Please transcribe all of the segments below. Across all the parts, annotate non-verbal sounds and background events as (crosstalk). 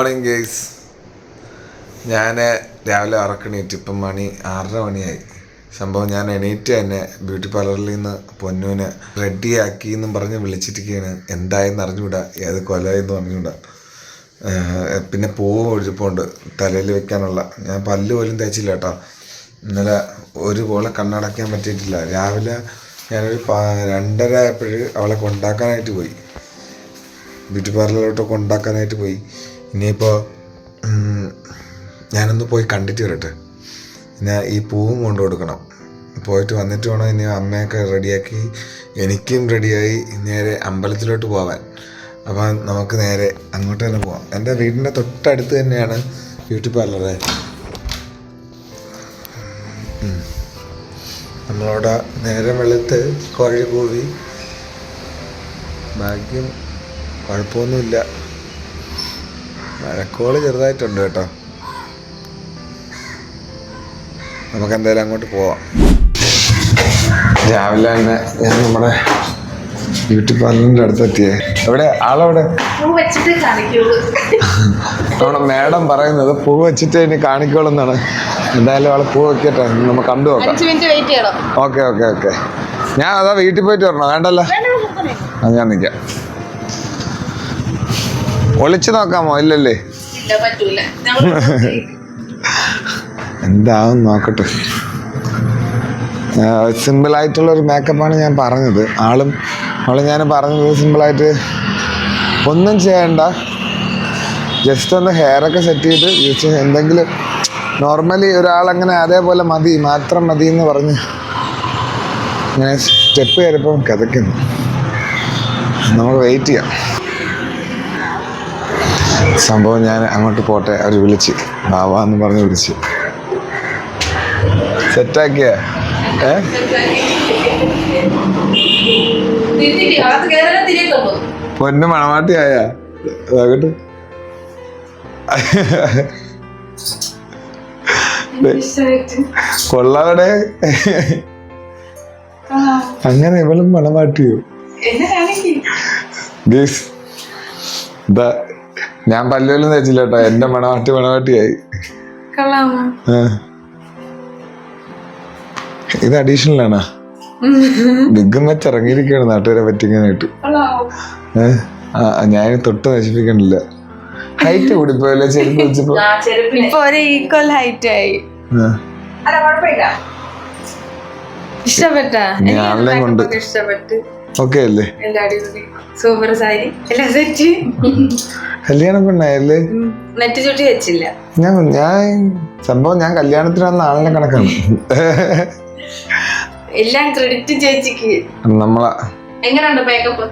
Morning guys ഞാൻ രാവിലെ ഉറക്കണീറ്റ് ഇപ്പം മണി ആറര മണിയായി. സംഭവം ഞാൻ എണീറ്റ് തന്നെ ബ്യൂട്ടി പാർലറിൽ നിന്ന് പൊന്നൂനെ റെഡിയാക്കി എന്നും പറഞ്ഞ് വിളിച്ചിരിക്കുകയാണ്. എന്തായെന്ന് അറിഞ്ഞുകൂടാ? ഏത് കൊലയെന്ന് അറിഞ്ഞുകൂടാ? പിന്നെ പൂവ് ഒഴിപ്പുണ്ട് തലയിൽ വെക്കാനുള്ള. ഞാൻ പല്ല് പോലും തേച്ചില്ല കേട്ടോ. ഇന്നലെ ഒരു പോലെ കണ്ണടയ്ക്കാൻ പറ്റിയിട്ടില്ല. രാവിലെ ഞാനൊരു രണ്ടര ആയപ്പോഴ് അവളെ കൊണ്ടാക്കാനായിട്ട് പോയി. ബ്യൂട്ടി പാർലറിലോട്ട് കൊണ്ടാക്കാനായിട്ട് പോയി. ഇനിയിപ്പോൾ ഞാനൊന്ന് പോയി കണ്ടിട്ട് വരട്ടെ. പിന്നെ ഈ പൂവും കൊണ്ടു കൊടുക്കണം. പോയിട്ട് വന്നിട്ട് വേണം ഇനി അമ്മയൊക്കെ റെഡിയാക്കി എനിക്കും റെഡിയായി നേരെ അമ്പലത്തിലോട്ട് പോവാൻ. അപ്പോൾ നമുക്ക് നേരെ അങ്ങോട്ട് തന്നെ പോവാം. എന്റെ വീടിന്റെ തൊട്ടടുത്ത് തന്നെയാണ് ബ്യൂട്ടി പാർലറ് നമ്മളവിടെ നേരെ വെളുത്ത് കോഴി കൂവി. ഭാഗ്യം കുഴപ്പമൊന്നുമില്ല. മഴക്കോൾ ചെറുതായിട്ടുണ്ട് കേട്ടോ. നമുക്ക് എന്തായാലും അങ്ങോട്ട് പോവാം. രാവിലെ തന്നെ ഞാൻ നമ്മുടെ ബ്യൂട്ടി പാർലറിന്റെ അടുത്തെത്തിയേ. എവിടെ? ആളെവിടെ? നമ്മുടെ മേഡം പറയുന്നത് പൂ വെച്ചിട്ട് ഇനി കാണിക്കോളെന്നാണ്. എന്തായാലും ആളെ പൂ വെക്കട്ടെ. നമുക്ക് കണ്ടു നോക്കാം. Okay okay okay. ഞാൻ അതാ വീട്ടിൽ പോയിട്ട് വരണോ? വേണ്ടല്ലോ. അത് ഞാൻ നിൽക്കാം ഒളിച്ചു നോക്കാമോ? ഇല്ലല്ലേ. എന്താ (laughs) എന്താവും നോക്കട്ടെ. സിമ്പിൾ ആയിട്ടുള്ള ഒരു മേക്കപ്പാണ് ഞാൻ പറഞ്ഞത്. ആളും അവളെ ഞാൻ പറഞ്ഞത് സിമ്പിളായിട്ട് ഒന്നും ചെയ്യണ്ട. ജസ്റ്റ് ഒന്ന് ഹെയർ ഒക്കെ സെറ്റ് ചെയ്ത് യൂസ് എന്തെങ്കിലും നോർമലി ഒരാളങ്ങനെ അതേപോലെ മതി മാത്രം മതി എന്ന് പറഞ്ഞ് ഇങ്ങനെ സ്റ്റെപ്പ് കയറിപ്പം കിതയ്ക്കുന്നു നമുക്ക് വെയിറ്റ് ചെയ്യാം. സംഭവം ഞാൻ അങ്ങോട്ട് പോട്ടെ അവർ വിളിച്ച്. ബാബ എന്ന് പറഞ്ഞ് വിളിച്ച്. സെറ്റാക്കിയ? ഏ? പൊന്ന് മണവാട്ടിയായ? നോക്കട്ടെ കൊള്ളാടെ അങ്ങനെ ഇവളും മണവാട്ടിയോ. ദിസ് ദ ഗീസ് ഇതാ ഞാൻ പല്ലുപോലും തേച്ചില്ല കേട്ടോ. എന്റെ മണവാട്ടി മണവാട്ടിയായി. ഇത് അഡീഷണൽ ആണോ? ബിഗ് മച്ച് ഇറങ്ങിയിരിക്കുകയാണ് നാട്ടുകാരെ പറ്റിക്കാനായിട്ട്. ഞാൻ തൊട്ട് നശിപ്പിക്കണില്ല. ഹൈറ്റ് കൂടിപ്പോയല്ലേ ചെരുപ്പ് വെച്ചപ്പോ? ഇപ്പൊ ഒരു ഈക്വൽ ഹൈറ്റ് ആയി. ഇഷ്ടപ്പെട്ട? ഞാൻ ഇഷ്ടപ്പെട്ട്. ഓക്കെ അല്ലേ? സൂപ്പർ സാരി. എല്ലാം സെറ്റ് കല്യാണം പെണ്ണായല്ലേ നെറ്റ് ചുട്ടി വെച്ചില്ല. ഞാൻ ഞാൻ സംഭവം ഞാൻ കല്യാണത്തിന് വന്ന ആളിനെ കണക്കാണ്. എല്ലാം ക്രെഡിറ്റ് ചേച്ചിക്ക്. നമ്മളെ എങ്ങനെയുണ്ട് മേക്കപ്പ്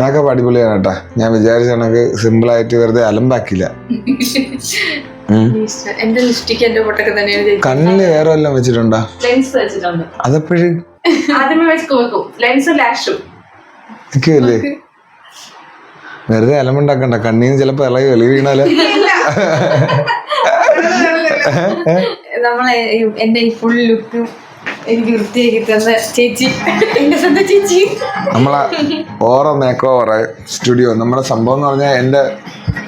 മേക്കപ്പ് അടിപൊളിയാണ് കേട്ടാ. ഞാൻ വിചാരിച്ച കണക്ക് സിമ്പിൾ ആയിട്ട് വെറുതെ അലമ്പാക്കില്ല. എന്റെ ലിസ്റ്റിക്ക് എന്റെ പൊട്ടൊക്കെ തന്നെയാണ് കണ്ണിൽ വേറെ വല്ലതും വെച്ചിട്ടുണ്ടോ? ലെൻസ് വെച്ചിട്ടുണ്ട്. അതെപ്പോഴും ആദ്യമേ വെച്ച് നോക്കും ലെൻസ് ലാഷും നിൽക്കുകയല്ലേ വെറുതെ അലമുണ്ടാക്കണ്ട കണ്ണീന്ന് ചിലപ്പോ ഇളകി വെളി വീണാലോ? നമ്മളെ എന്റെ ഈ ഫുൾ ലുക്ക് എനിക്ക് വൃത്തിയാക്കി തന്ന ചേച്ചി. എന്റെ സ്വന്തം ചേച്ചി. നമ്മളെ ഓറോ മേക്ക് ഓവർ സ്റ്റുഡിയോ. നമ്മളെ സംഭവം എന്ന് പറഞ്ഞാൽ എന്റെ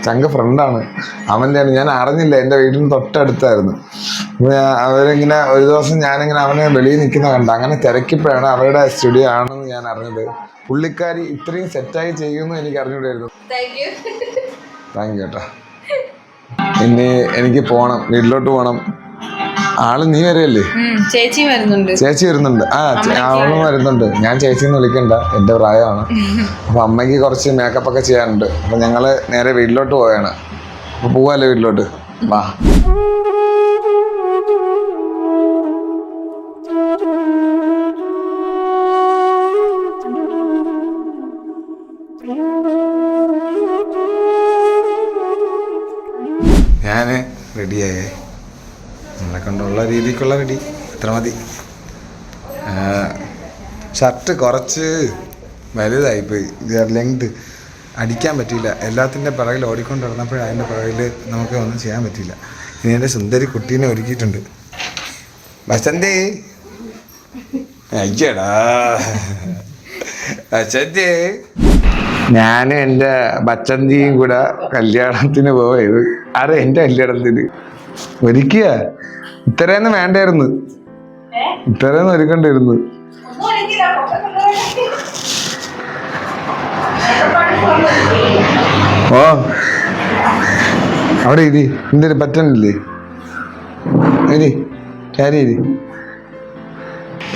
ചങ്ക ഫ്രണ്ടാണ് അവന്റെയാണ് ഞാൻ അറിഞ്ഞില്ല. എന്റെ വീടിന് തൊട്ടടുത്തായിരുന്നു. അവരിങ്ങനെ ഒരു ദിവസം ഞാനിങ്ങനെ അവനെ വെളിയിൽ നിൽക്കുന്ന കണ്ട. അങ്ങനെ തിരക്കിപ്പോഴാണ് അവരുടെ സ്റ്റുഡിയോ ആണെന്ന് ഞാൻ അറിഞ്ഞത്. പുള്ളിക്കാരി ഇത്രയും സെറ്റായി ചെയ്യുമെന്ന് എനിക്ക് അറിഞ്ഞൂടായിരുന്നു താങ്ക് യു കേട്ടോ ഇനി എനിക്ക് പോകണം വീട്ടിലോട്ട് പോകണം ആൾ നീ വരെയല്ലേ? ചേച്ചി വരുന്നുണ്ട്. ചേച്ചി വരുന്നുണ്ട്. ആ അവളും വരുന്നുണ്ട്. ഞാൻ ചേച്ചി എന്ന് വിളിക്കണ്ട. എന്റെ പ്രായമാണ്. (laughs) അപ്പൊ അമ്മയ്ക്ക് കുറച്ച് മേക്കപ്പ് ഒക്കെ ചെയ്യാനുണ്ട്. അപ്പൊ ഞങ്ങൾ നേരെ വീട്ടിലോട്ട് പോവാണ്. അപ്പൊ പോവാല്ലേ വീട്ടിലോട്ട്? വാ. ഞാൻ റെഡിയായേ നമ്മളെ കൊണ്ടുള്ള രീതിക്കുള്ള റെഡി. അത്ര മതി. ഷർട്ട് കുറച്ച് വലുതായിപ്പോയി. ലെങ്ത് അടിക്കാൻ പറ്റിയില്ല. എല്ലാത്തിന്റെ പിറകിൽ ഓടിക്കൊണ്ട് നടന്നപ്പോഴും അതിന്റെ പിറകിൽ നമുക്ക് ഒന്നും ചെയ്യാൻ പറ്റിയില്ല. ഇനി എന്റെ സുന്ദരി കുട്ടീനെ ഒരുക്കിയിട്ടുണ്ട്. വസന്തേ. അയ്യടാ. വസന്തേ. ഞാനും എന്റെ ബച്ചന്തിയും കൂടെ കല്യാണത്തിന് പോയത്. ആരെ എന്റെ കല്യാണത്തിന്? ഒരുക്കിയ? ഇത്രയൊന്നും വേണ്ടായിരുന്നു. ഇത്രയൊന്നും ഒരുക്കണ്ടായിരുന്നു. ഓ. അവിടെ ഇരി. എന്തൊരു പറ്റണില്ലേ? ഇരി. കാര്യം ഇരി.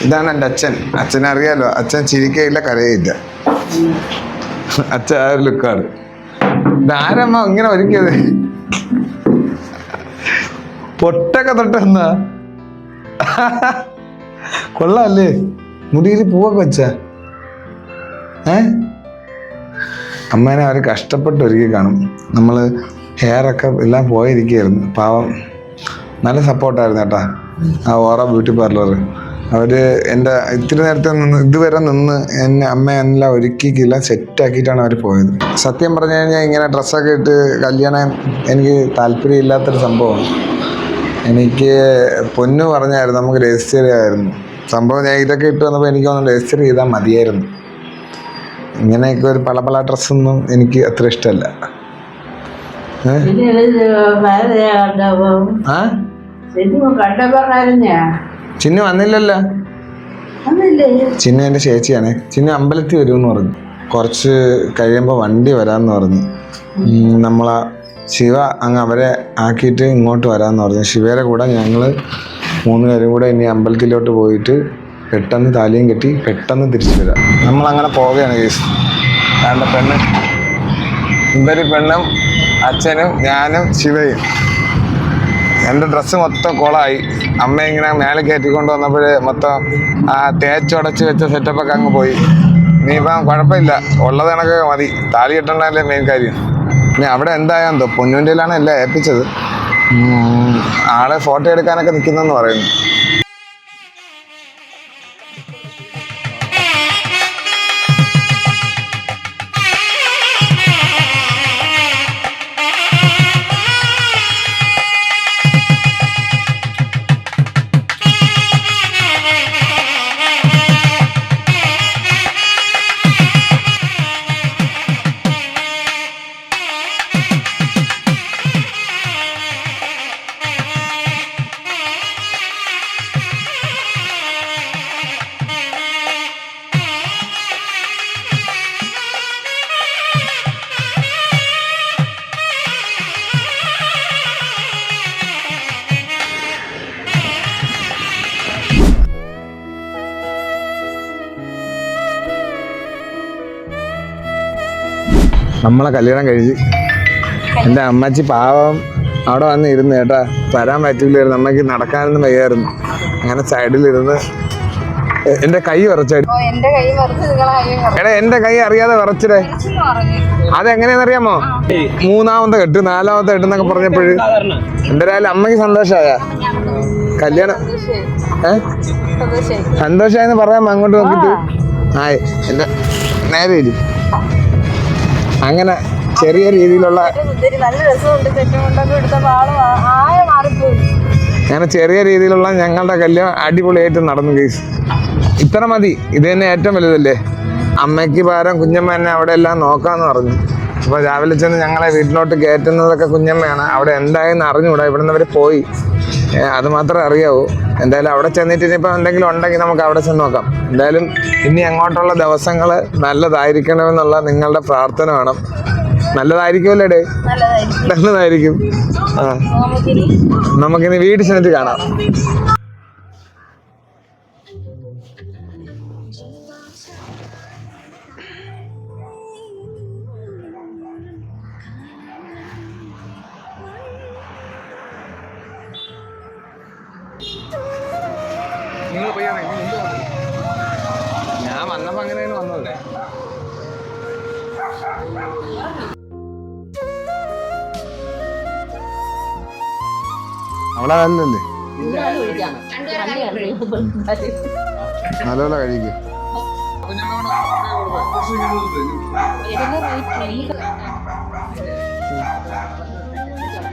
ഇതാണ് എന്റെ അച്ഛൻ. അച്ഛനെ അറിയാലോ അച്ഛൻ ചിരിക്കയില്ല കരയില്ല അച്ഛൻ ആ ഒരു ലുക്കാണ്. ഇതാരമ്മ ഇങ്ങനെ ഒരുക്കിയത്? പൊട്ടൊക്കെ തൊട്ടെന്ന് കൊള്ളാല്ലേ? മുടിയിൽ പൂവൊക്കെ വെച്ച. ഏ? അമ്മേനെ അവർ കഷ്ടപ്പെട്ട് ഒരുക്കി കാണും. നമ്മൾ ഹെയറൊക്കെ എല്ലാം പോയിരിക്കുകയായിരുന്നു. പാവം. നല്ല സപ്പോർട്ടായിരുന്നു കേട്ടാ. ആ ഓറ ബ്യൂട്ടി പാർലർ അവർ എന്റെ ഇത്തിരി നേരത്തെ നിന്ന് ഇതുവരെ നിന്ന് എന്നെ അമ്മ എല്ലാം ഒരുക്കിക്കില്ല സെറ്റാക്കിയിട്ടാണ് അവർ പോയത്. സത്യം പറഞ്ഞു കഴിഞ്ഞാൽ ഇങ്ങനെ ഡ്രസ്സൊക്കെ ഇട്ട് കല്യാണം എനിക്ക് താല്പര്യമില്ലാത്തൊരു സംഭവമാണ്. എനിക്ക് പൊന്നു പറഞ്ഞായിരുന്നു നമുക്ക് രജിസ്റ്റർ ചെയ്യായിരുന്നു സംഭവം ഞാൻ ഇതൊക്കെ ഇട്ട് വന്നപ്പോൾ എനിക്ക് ഒന്ന് രജിസ്റ്റർ ചെയ്താൽ മതിയായിരുന്നു. ഇങ്ങനെയൊക്കെ ഒരു പല പല ഡ്രസ്സൊന്നും എനിക്ക് അത്ര ഇഷ്ടമല്ല. ചിന്ന വന്നില്ലല്ലോ? ചിന്ന എന്റെ ചേച്ചിയാണ്. ചിന്നു അമ്പലത്തിൽ വരുമെന്ന് പറഞ്ഞു. കുറച്ച് കഴിയുമ്പോൾ വണ്ടി വരാമെന്ന് പറഞ്ഞു. നമ്മളെ ശിവ അങ്ങ് അവരെ ആക്കിയിട്ട് ഇങ്ങോട്ട് വരാമെന്ന് പറഞ്ഞു. ശിവയുടെ കൂടെ ഞങ്ങൾ മൂന്ന് പേരും കൂടെ ഇനി അമ്പലത്തിലോട്ട് പോയിട്ട് പെട്ടെന്ന് താലിയും കെട്ടി പെട്ടെന്ന് തിരിച്ചു വരാം. നമ്മളങ്ങനെ പോവുകയാണ് കേസ് വേണ്ട പെണ്ണ്. ഇവർ പെണ്ണും അച്ഛനും ഞാനും ശിവയും. എന്റെ ഡ്രസ്സ് മൊത്തം കുളമായി അമ്മ ഇങ്ങനെ മേലെ കയറ്റിക്കൊണ്ട് വന്നപ്പോൾ മൊത്തം ആ തേച്ചുടച്ച് വെച്ച സെറ്റപ്പൊക്കെ അങ്ങ് പോയി. ഇനിയിപ്പം കുഴപ്പമില്ല. ഉള്ളത് കണക്കൊക്കെ മതി. താലി കെട്ടണല്ലേ മെയിൻ കാര്യം. ഇനി അവിടെ എന്തായാന്തോ പൊന്നുവിന്റെയിലാണ് എല്ലാം ഏൽപ്പിച്ചത്. ആളെ ഫോട്ടോ എടുക്കാനൊക്കെ നിൽക്കുന്നെന്ന് പറയുന്നു. നമ്മളെ കല്യാണം കഴിച്ച് എന്റെ അമ്മച്ചി പാവം അവിടെ വന്ന് ഇരുന്ന് കേട്ടാ. വരാൻ പറ്റില്ലായിരുന്നു അമ്മയ്ക്ക് നടക്കാനൊന്നും വയ്യായിരുന്നു. അങ്ങനെ സൈഡിലിരുന്ന് എന്റെ എന്റെ കൈ വിറച്ചാടി എന്റെ എടാ എന്റെ കൈ അറിയാതെ വിറച്ചിടേ. അതെങ്ങനെയാണെന്നറിയാമോ? മൂന്നാമത്തെ കെട്ട് നാലാമത്തെ കെട്ട് എന്നൊക്കെ പറഞ്ഞപ്പോഴ് എന്തായാലും അമ്മയ്ക്ക് സന്തോഷമായ കല്യാണം ഏ? സന്തോഷമായെന്ന് പറയാമോ അങ്ങോട്ട് നോക്കിട്ട് ആയി. എന്റെ നേരെ ഇരി. അങ്ങനെ ചെറിയ രീതിയിലുള്ള അങ്ങനെ ചെറിയ രീതിയിലുള്ള ഞങ്ങളുടെ കല്യാണം അടിപൊളിയായിട്ട് നടന്നു കേസ് ഇത്ര മതി. ഇത് തന്നെ ഏറ്റവും വലുതല്ലേ? അമ്മയ്ക്ക് ഭാരം കുഞ്ഞമ്മ എന്നെ അവിടെ എല്ലാം നോക്കാന്ന് പറഞ്ഞു. അപ്പോൾ രാവിലെ ചെന്ന് ഞങ്ങളെ വീട്ടിലോട്ട് കയറ്റുന്നതൊക്കെ കുഞ്ഞമ്മയാണ്. അവിടെ എന്തായെന്ന് അറിഞ്ഞുകൂടാ. ഇവിടെ നിന്ന് അവർ പോയി അത് മാത്രമേ അറിയാവൂ. എന്തായാലും അവിടെ ചെന്നിട്ട് ഇനിയിപ്പോൾ എന്തെങ്കിലും ഉണ്ടെങ്കിൽ നമുക്ക് അവിടെ ചെന്ന് നോക്കാം. എന്തായാലും ഇനി അങ്ങോട്ടുള്ള ദിവസങ്ങൾ നല്ലതായിരിക്കണമെന്നുള്ള നിങ്ങളുടെ പ്രാർത്ഥന വേണം. നല്ലതായിരിക്കുമല്ലേ ഡേ? നല്ലതായിരിക്കും. ആ. നമുക്കിനി വീട്ടിൽ ചെന്നിട്ട് കാണാം. അവിടെ നല്ലല്ലേ നല്ലപോലെ കഴിക്കും.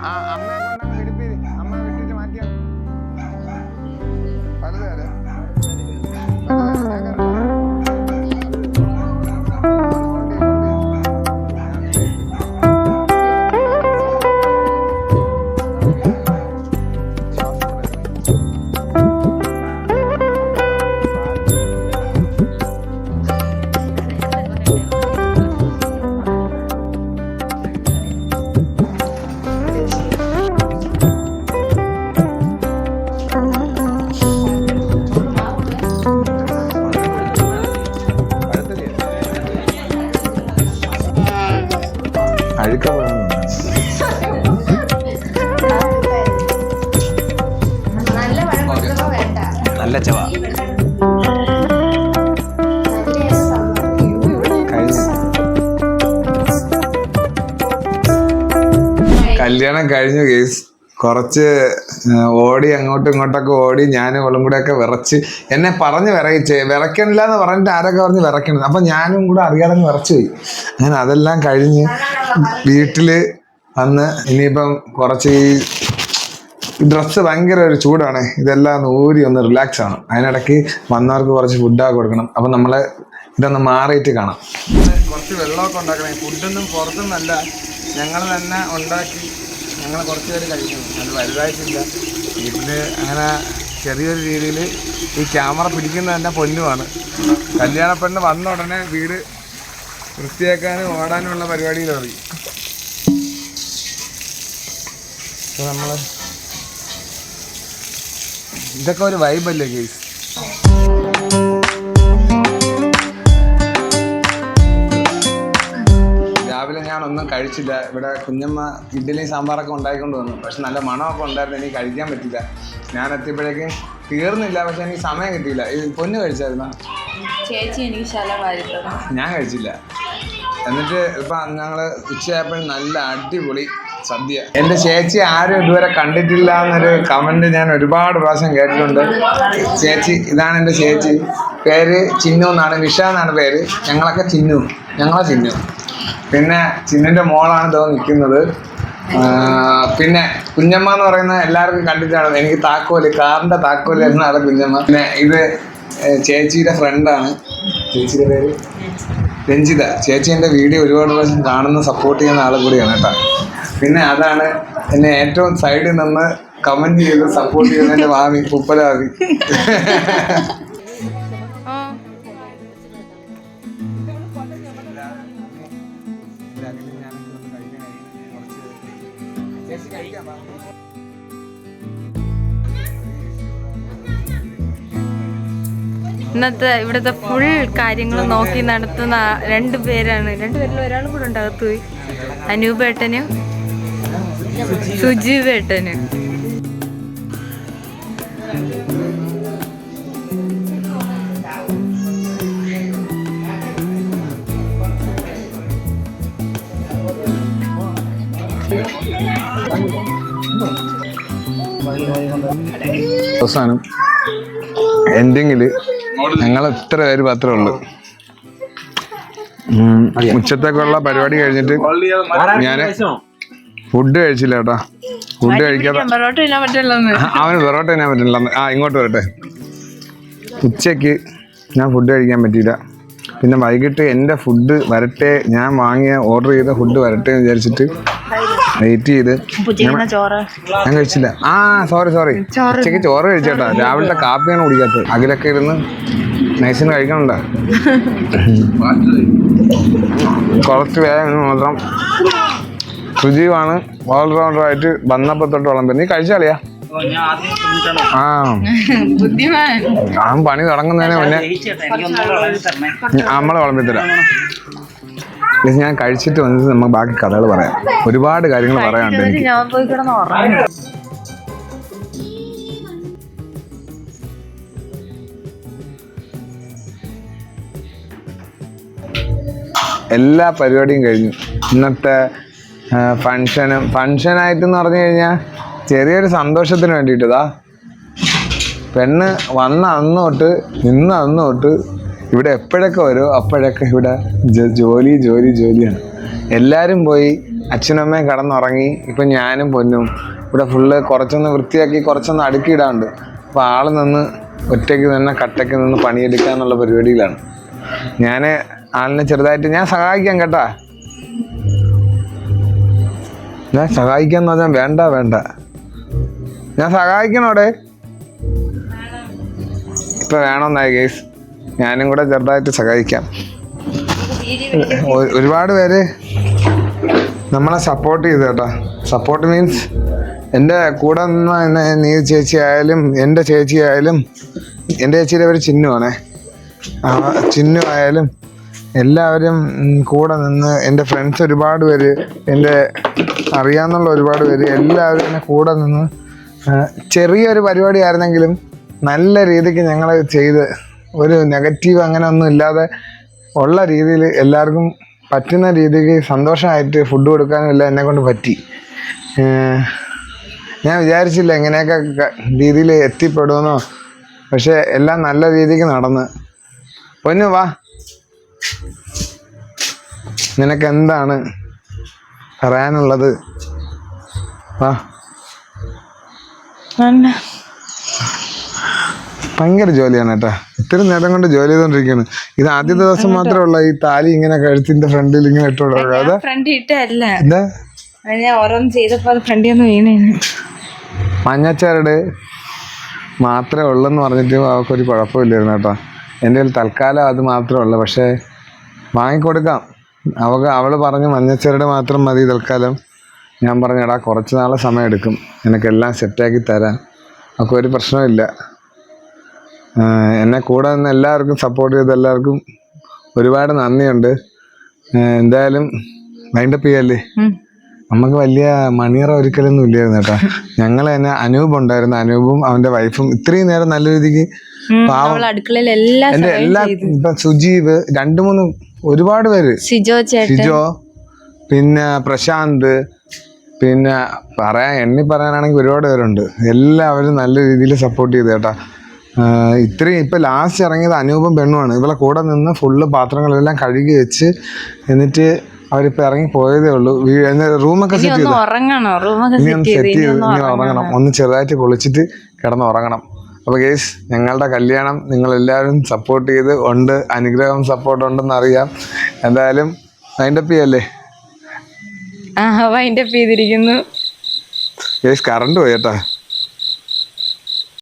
ആ അമ്മയെ കല്യാണം കഴിഞ്ഞു. കേസ് കുറച്ച് ഓടി അങ്ങോട്ടും ഇങ്ങോട്ടൊക്കെ ഓടി ഞാനും അവളും കൂടെ ഒക്കെ വിറച്ച് എന്നെ പറഞ്ഞ് വിറയിച്ച് വിറക്കണില്ല എന്ന് പറഞ്ഞിട്ട് ആരൊക്കെ പറഞ്ഞ് വിറക്കണം അപ്പം ഞാനും കൂടെ അറിയാതെ വിറച്ച് പോയി. അങ്ങനെ അതെല്ലാം കഴിഞ്ഞ് വീട്ടിൽ വന്ന് ഇനിയിപ്പം കുറച്ച് ഈ ഡ്രസ്സ് ഭയങ്കര ഒരു ചൂടാണ്. ഇതെല്ലാം ഒന്ന് ഊരി ഒന്ന് റിലാക്സ് ആണ് അതിനിടയ്ക്ക് വന്നവർക്ക് കുറച്ച് ഫുഡൊക്കെ കൊടുക്കണം. അപ്പം നമ്മൾ ഇതൊന്ന് മാറിയിട്ട് കാണാം. കുറച്ച് വെള്ളമൊക്കെ ഉണ്ടാക്കണേ. ഫുഡൊന്നും പുറത്തുനിന്നല്ല ഞങ്ങൾ തന്നെ ഉണ്ടാക്കി ഞങ്ങൾ കുറച്ച് പേര് കഴിക്കുന്നു അത് വലുതായിട്ടില്ല. വീട്ടിൽ അങ്ങനെ ചെറിയൊരു രീതിയിൽ ഈ ക്യാമറ പിടിക്കുന്നത് തന്നെ പൊന്നുമാണ് കല്യാണ പെണ്ണ് വന്ന ഉടനെ വീട് വൃത്തിയാക്കാനും ഓടാനുമുള്ള പരിപാടിയിൽ മതി നമ്മൾ ഇതൊക്കെ ഒരു വൈബല്ലേ കേസ് ഒന്നും കഴിച്ചില്ല. ഇവിടെ കുഞ്ഞമ്മ ഇഡ്ഡലി സാമ്പാറൊക്കെ ഉണ്ടായിക്കൊണ്ട് വന്നു. പക്ഷെ നല്ല മണമൊക്കെ ഉണ്ടായിരുന്നു. എനിക്ക് കഴിക്കാൻ പറ്റില്ല ഞാൻ എത്തിയപ്പോഴേക്കും തീർന്നില്ല. പക്ഷെ എനിക്ക് സമയം കിട്ടിയില്ല. ഈ പൊന്ന് കഴിച്ചായിരുന്നു? ചേച്ചി എനിക്ക് ഞാൻ കഴിച്ചില്ല. എന്നിട്ട് ഇപ്പം ഞങ്ങൾ ഉച്ചയായപ്പോഴും നല്ല അടിപൊളി സദ്യ എന്റെ ചേച്ചി ആരും ഇതുവരെ കണ്ടിട്ടില്ല എന്നൊരു കമന്റ് ഞാൻ ഒരുപാട് പ്രാവശ്യം കേട്ടിട്ടുണ്ട്. ചേച്ചി ഇതാണ് എന്റെ ചേച്ചി. പേര് ചിന്നു എന്നാണ്. വിഷ എന്നാണ് പേര്. ഞങ്ങളൊക്കെ ചിന്നു. ഞങ്ങളെ ചിന്നു. പിന്നെ ചിന്നുവിന്റെ മോളാണ് ഇതോ നിൽക്കുന്നത് പിന്നെ കുഞ്ഞമ്മ എന്ന് പറയുന്ന എല്ലാവർക്കും കണ്ടിട്ടാണ്. എനിക്ക് താക്കോൽ കാറിന്റെ താക്കോൽ എന്ന ആളെ കുഞ്ഞമ്മ. പിന്നെ ഇത് ചേച്ചിയുടെ ഫ്രണ്ടാണ് ചേച്ചിയുടെ പേര്? രഞ്ജിത. ചേച്ചി എന്റെ വീഡിയോ ഒരുപാട് പ്രാവശ്യം കാണുന്ന സപ്പോർട്ട് ചെയ്യുന്ന ആൾ കൂടിയാണ് കേട്ടോ. പിന്നെ അതാണ് എന്നെ ഏറ്റവും സൈഡിൽ നിന്ന് കമന്റ് ചെയ്ത് സപ്പോർട്ട് ചെയ്യുന്ന എന്റെ മാമി പുപ്പലാമി ഇന്നത്തെ ഇവിടുത്തെ ഫുൾ കാര്യങ്ങൾ നോക്കി നടത്തുന്ന രണ്ടുപേരാണ് രണ്ടുപേരിൽ രണ്ട് പേരിൽ ഒരാൾ കൂടെ ഉണ്ട് അകത്ത് പോയി. അനൂപേട്ടനും സുജീവേട്ടനും. അവസാനം എൻഡിങ്ങിൽ ഞങ്ങൾ എത്ര പേര് മാത്രമേ ഉള്ളൂ. ഉച്ചത്തേക്കുള്ള പരിപാടി കഴിഞ്ഞിട്ട് ഞാൻ ഫുഡ് കഴിച്ചില്ല കേട്ടോ ഫുഡ് കഴിക്കാതെ അവന് പൊറോട്ട തിന്നാൻ പറ്റില്ല ആ ഇങ്ങോട്ട് വരട്ടെ. ഉച്ചയ്ക്ക് ഞാൻ ഫുഡ് കഴിക്കാൻ പറ്റിയില്ല. പിന്നെ വൈകിട്ട് എന്റെ ഫുഡ് വരട്ടെ ഞാൻ വാങ്ങിയ ഓർഡർ ചെയ്ത ഫുഡ് വരട്ടെ എന്ന് വിചാരിച്ചിട്ട് വെയിറ്റ് ചെയ്ത് ഞാൻ കഴിച്ചില്ല. ആ സോറി സോറി ഉച്ചയ്ക്ക് ചോറ് കഴിച്ചേട്ടാ. രാവിലത്തെ കാപ്പിയാണ് കുടിക്കാത്തത്. അതിലൊക്കെ ഇരുന്ന് നൈസിന് കഴിക്കണുണ്ടോ? (laughs) കുറച്ച് വേഗം മാത്രം സുജീവാണ് ഓൾറൗണ്ടറായിട്ട് വന്നപ്പോ തൊട്ട് വളം നീ കഴിച്ചാളിയാ ആ. ബുദ്ധിമാൻ. ആ പണി തുടങ്ങുന്നതിന് മുന്നേ നമ്മളെ വിളമ്പിത്തരാം ഇത് ഞാൻ കഴിച്ചിട്ട് വന്നിട്ട് നമുക്ക് ബാക്കി കഥകൾ പറയാം. ഒരുപാട് കാര്യങ്ങൾ പറയാനുണ്ട് എനിക്ക്. എല്ലാ പരിപാടിയും കഴിഞ്ഞു. ഇന്നത്തെ ഫങ്ഷനും ഫങ്ഷനായിട്ടെന്ന് പറഞ്ഞു കഴിഞ്ഞാൽ ചെറിയൊരു സന്തോഷത്തിന് വേണ്ടിയിട്ടതാ പെണ്ണ് വന്ന അന്ന് തൊട്ട് നിന്ന് അന്ന് തൊട്ട് ഇവിടെ എപ്പോഴൊക്കെ വരുമോ അപ്പോഴൊക്കെ ഇവിടെ ജോലി ജോലി ജോലിയാണ്. എല്ലാവരും പോയി അച്ഛനമ്മയും കടന്നുറങ്ങി ഇപ്പം ഞാനും പൊന്നും ഇവിടെ ഫുള്ള് കുറച്ചൊന്ന് വൃത്തിയാക്കി കുറച്ചൊന്ന് അടുക്കിയിടാണ്ട് അപ്പോൾ ആൾ നിന്ന് ഒറ്റയ്ക്ക് നിന്ന് കട്ടയ്ക്ക് നിന്ന് പണിയെടുക്കുക എന്നുള്ള പരിപാടിയിലാണ്. ഞാൻ ആളിനെ ചെറുതായിട്ട് ഞാൻ സഹായിക്കാം കേട്ടാ. ഞാൻ സഹായിക്കാന്ന് പറഞ്ഞാൽ വേണ്ട വേണ്ട. ഞാൻ സഹായിക്കണോടെ? ഇപ്പൊ വേണമെന്നായി കേസ് ഞാനും കൂടെ ചെറുതായിട്ട് സഹായിക്കാം. ഒരുപാട് പേര് നമ്മളെ സപ്പോർട്ട് ചെയ്തു കേട്ടോ സപ്പോർട്ട് മീൻസ് എന്റെ കൂടെ നിന്ന നീ ചേച്ചി ആയാലും എന്റെ ചേച്ചി ആയാലും എന്റെ ചേച്ചിയുടെ ഒരു ചിന്നു ആയാലും എല്ലാവരും കൂടെ നിന്ന് എന്റെ ഫ്രണ്ട്സ് ഒരുപാട് പേര് എന്റെ അറിയാവുന്നുള്ള ഒരുപാട് പേര് എല്ലാവരും എന്നെ കൂടെ നിന്ന് ചെറിയൊരു പരിപാടി ആയിരുന്നെങ്കിലും നല്ല രീതിക്ക് ഞങ്ങൾ ചെയ്ത് ഒരു നെഗറ്റീവ് അങ്ങനെ ഒന്നും ഇല്ലാതെ ഉള്ള രീതിയിൽ എല്ലാവർക്കും പറ്റുന്ന രീതിക്ക് സന്തോഷമായിട്ട് ഫുഡ് കൊടുക്കാനും എല്ലാം എന്നെ കൊണ്ട് പറ്റി. ഞാൻ വിചാരിച്ചില്ല ഇങ്ങനെയൊക്കെ രീതിയിൽ എത്തിപ്പെടുമെന്നോ പക്ഷേ എല്ലാം നല്ല രീതിക്ക് നടന്ന്. പൊന്നു വാ. നിനക്ക് എന്താണ് പറയാനുള്ളത് ഭയങ്കര ജോലിയാണ് കേട്ടാ. ഇത്തിരി നേരം കൊണ്ട് ജോലി ചെയ്തോണ്ടിരിക്കുകയാണ് ഇത് ആദ്യത്തെ ദിവസം മാത്രമേ ഉള്ള ഈ താലി ഇങ്ങനെ കഴുത്തിന്റെ ഫ്രണ്ടിൽ ഇങ്ങനെ ഇട്ടോളൂ മഞ്ഞച്ചാരുടെ മാത്രമേ ഉള്ളെന്ന് പറഞ്ഞിട്ട് അവക്കൊരു കുഴപ്പമില്ലായിരുന്നു കേട്ടോ. എന്റെ കയ്യിൽ തൽക്കാലം അത് മാത്രമേ ഉള്ളൂ. പക്ഷേ വാങ്ങിക്കൊടുക്കാം. അവൾ അവൾ പറഞ്ഞു മഞ്ഞച്ചരട് മാത്രം മതി തൽക്കാലം. ഞാൻ പറഞ്ഞു എടാ കുറച്ച് നാളെ സമയം എടുക്കും എനിക്കെല്ലാം സെറ്റാക്കി തരാം. ഒക്കെ ഒരു പ്രശ്നമില്ല എന്നെ കൂടെ നിന്ന് എല്ലാവർക്കും സപ്പോർട്ട് ചെയ്ത എല്ലാവർക്കും ഒരുപാട് നന്ദിയുണ്ട്. എന്തായാലും മൈൻഡപ്പ് ചെയ്യല്ലേ? നമുക്ക് വലിയ മണിയറ ഒരിക്കലൊന്നും ഇല്ലായിരുന്നു കേട്ടോ. ഞങ്ങൾ തന്നെ അനൂപ് ഉണ്ടായിരുന്നു. അനൂപും അവന്റെ വൈഫും ഇത്രയും നേരം നല്ല രീതിക്ക് പാവം. അടുക്കളയിൽ എല്ലാ എന്റെ എല്ലാ ഇപ്പൊ സുജീവ് രണ്ടു മൂന്ന് ഒരുപാട് പേര്. ചേട്ടൻ. ഷിജോ പിന്നെ പ്രശാന്ത് പിന്നെ പറയാൻ എണ്ണി പറയാനാണെങ്കിൽ ഒരുപാട് പേരുണ്ട്. എല്ലാവരും നല്ല രീതിയിൽ സപ്പോർട്ട് ചെയ്തു കേട്ടാ. ഇത്രയും ഇപ്പൊ ലാസ്റ്റ് ഇറങ്ങിയത് അനൂപം പെണ്ണുമാണ്. ഇവളെ കൂടെ നിന്ന് ഫുള്ള് പാത്രങ്ങളെല്ലാം കഴുകി വെച്ച് എന്നിട്ട് അവരിപ്പോ ഇറങ്ങി പോയതേ ഉള്ളൂ. റൂമൊക്കെ സെറ്റ് ചെയ്തു? ഉറങ്ങണം? റൂമൊക്കെ സെറ്റ് ചെയ്ത്? ഇനി ഉറങ്ങണം? ഒന്ന് ചെറുതായിട്ട് കുളിച്ചിട്ട് കിടന്ന് ഉറങ്ങണം. അപ്പൊ കേസ് ഞങ്ങളുടെ കല്യാണം നിങ്ങൾ എല്ലാവരും സപ്പോർട്ട് ചെയ്ത് ഉണ്ട്. അനുഗ്രഹം സപ്പോർട്ട് ഉണ്ടെന്ന് അറിയാം. എന്തായാലും അതിന്റെ ചെയ്യല്ലേ? ആ വൈൻഡപ്പ് ചെയ്തിരിക്കുന്നു. കേസ് കറണ്ട് പോയി കേട്ടാ.